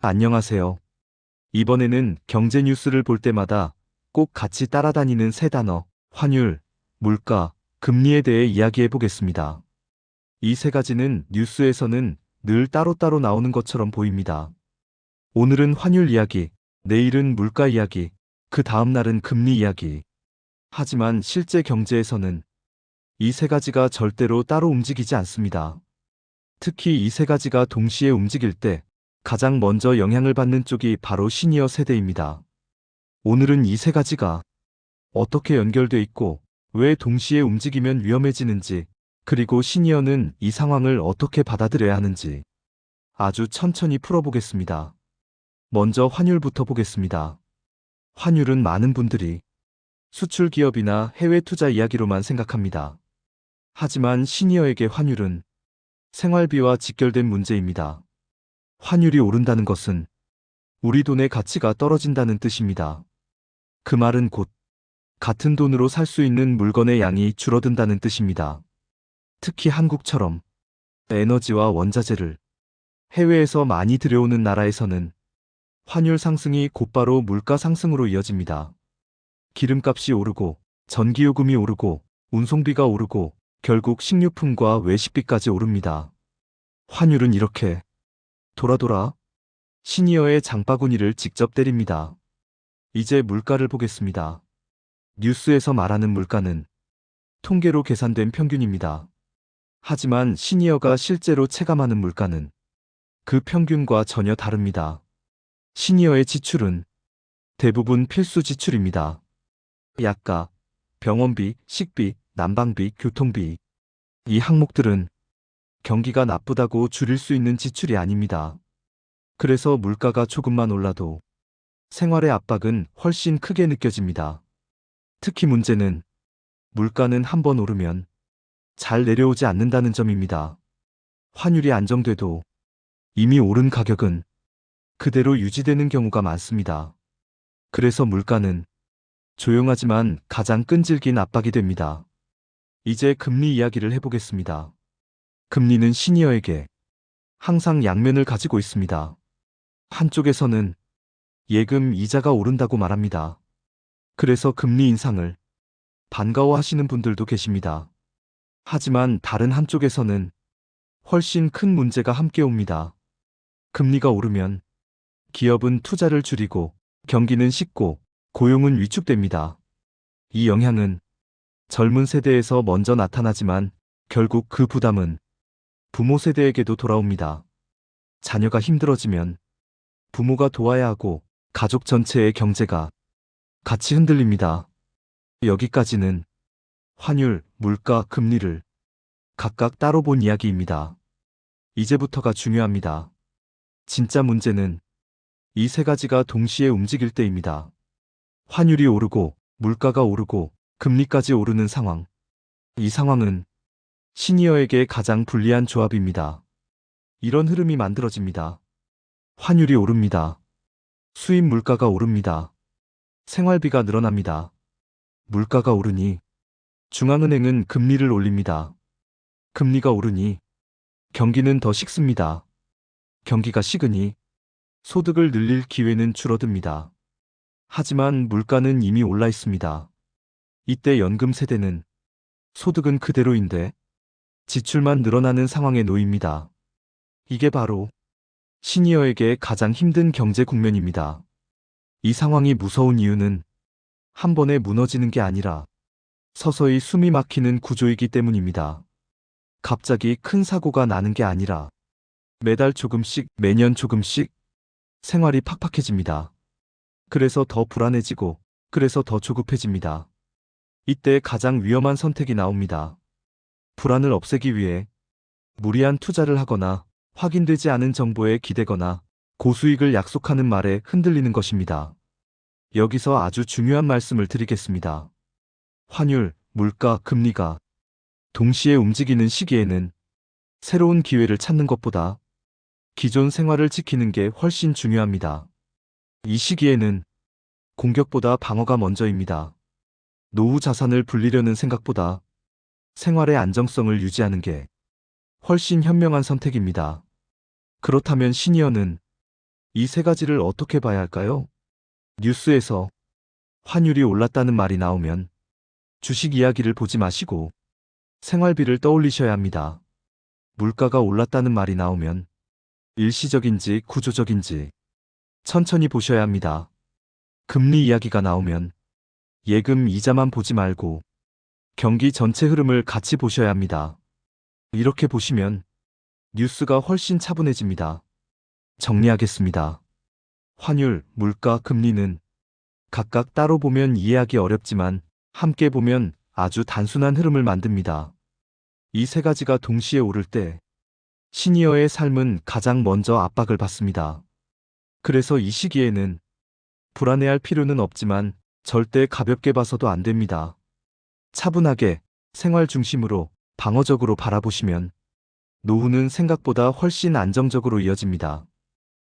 안녕하세요. 이번에는 경제 뉴스를 볼 때마다 꼭 같이 따라다니는 세 단어, 환율, 물가, 금리에 대해 이야기해 보겠습니다. 이 세 가지는 뉴스에서는 늘 따로따로 나오는 것처럼 보입니다. 오늘은 환율 이야기, 내일은 물가 이야기, 그 다음 날은 금리 이야기. 하지만 실제 경제에서는 이 세 가지가 절대로 따로 움직이지 않습니다. 특히 이 세 가지가 동시에 움직일 때 가장 먼저 영향을 받는 쪽이 바로 시니어 세대입니다. 오늘은 이 세 가지가 어떻게 연결돼 있고 왜 동시에 움직이면 위험해지는지 그리고 시니어는 이 상황을 어떻게 받아들여야 하는지 아주 천천히 풀어보겠습니다. 먼저 환율부터 보겠습니다. 환율은 많은 분들이 수출 기업이나 해외 투자 이야기로만 생각합니다. 하지만 시니어에게 환율은 생활비와 직결된 문제입니다. 환율이 오른다는 것은 우리 돈의 가치가 떨어진다는 뜻입니다. 그 말은 곧 같은 돈으로 살 수 있는 물건의 양이 줄어든다는 뜻입니다. 특히 한국처럼 에너지와 원자재를 해외에서 많이 들여오는 나라에서는 환율 상승이 곧바로 물가 상승으로 이어집니다. 기름값이 오르고 전기요금이 오르고 운송비가 오르고 결국 식료품과 외식비까지 오릅니다. 환율은 이렇게 돌아 돌아 시니어의 장바구니를 직접 때립니다. 이제 물가를 보겠습니다. 뉴스에서 말하는 물가는 통계로 계산된 평균입니다. 하지만 시니어가 실제로 체감하는 물가는 그 평균과 전혀 다릅니다. 시니어의 지출은 대부분 필수 지출입니다. 약가, 병원비, 식비, 난방비, 교통비. 이 항목들은 경기가 나쁘다고 줄일 수 있는 지출이 아닙니다. 그래서 물가가 조금만 올라도 생활의 압박은 훨씬 크게 느껴집니다. 특히 문제는 물가는 한번 오르면 잘 내려오지 않는다는 점입니다. 환율이 안정돼도 이미 오른 가격은 그대로 유지되는 경우가 많습니다. 그래서 물가는 조용하지만 가장 끈질긴 압박이 됩니다. 이제 금리 이야기를 해보겠습니다. 금리는 시니어에게 항상 양면을 가지고 있습니다. 한쪽에서는 예금 이자가 오른다고 말합니다. 그래서 금리 인상을 반가워하시는 분들도 계십니다. 하지만 다른 한쪽에서는 훨씬 큰 문제가 함께 옵니다. 금리가 오르면 기업은 투자를 줄이고 경기는 식고 고용은 위축됩니다. 이 영향은 젊은 세대에서 먼저 나타나지만 결국 그 부담은 부모 세대에게도 돌아옵니다. 자녀가 힘들어지면 부모가 도와야 하고 가족 전체의 경제가 같이 흔들립니다. 여기까지는 환율, 물가, 금리를 각각 따로 본 이야기입니다. 이제부터가 중요합니다. 진짜 문제는 이 세 가지가 동시에 움직일 때입니다. 환율이 오르고 물가가 오르고 금리까지 오르는 상황. 이 상황은 시니어에게 가장 불리한 조합입니다. 이런 흐름이 만들어집니다. 환율이 오릅니다. 수입 물가가 오릅니다. 생활비가 늘어납니다. 물가가 오르니 중앙은행은 금리를 올립니다. 금리가 오르니 경기는 더 식습니다. 경기가 식으니 소득을 늘릴 기회는 줄어듭니다. 하지만 물가는 이미 올라 있습니다. 이때 연금 세대는 소득은 그대로인데 지출만 늘어나는 상황에 놓입니다. 이게 바로 시니어에게 가장 힘든 경제 국면입니다. 이 상황이 무서운 이유는 한 번에 무너지는 게 아니라 서서히 숨이 막히는 구조이기 때문입니다. 갑자기 큰 사고가 나는 게 아니라 매달 조금씩, 매년 조금씩 생활이 팍팍해집니다. 그래서 더 불안해지고, 그래서 더 조급해집니다. 이때 가장 위험한 선택이 나옵니다. 불안을 없애기 위해 무리한 투자를 하거나 확인되지 않은 정보에 기대거나 고수익을 약속하는 말에 흔들리는 것입니다. 여기서 아주 중요한 말씀을 드리겠습니다. 환율, 물가, 금리가 동시에 움직이는 시기에는 새로운 기회를 찾는 것보다 기존 생활을 지키는 게 훨씬 중요합니다. 이 시기에는 공격보다 방어가 먼저입니다. 노후 자산을 불리려는 생각보다 생활의 안정성을 유지하는 게 훨씬 현명한 선택입니다. 그렇다면 시니어는 이 세 가지를 어떻게 봐야 할까요? 뉴스에서 환율이 올랐다는 말이 나오면 주식 이야기를 보지 마시고 생활비를 떠올리셔야 합니다. 물가가 올랐다는 말이 나오면 일시적인지 구조적인지 천천히 보셔야 합니다. 금리 이야기가 나오면 예금 이자만 보지 말고 경기 전체 흐름을 같이 보셔야 합니다. 이렇게 보시면 뉴스가 훨씬 차분해집니다. 정리하겠습니다. 환율, 물가, 금리는 각각 따로 보면 이해하기 어렵지만 함께 보면 아주 단순한 흐름을 만듭니다. 이 세 가지가 동시에 오를 때 시니어의 삶은 가장 먼저 압박을 받습니다. 그래서 이 시기에는 불안해할 필요는 없지만 절대 가볍게 봐서도 안 됩니다. 차분하게 생활 중심으로 방어적으로 바라보시면 노후는 생각보다 훨씬 안정적으로 이어집니다.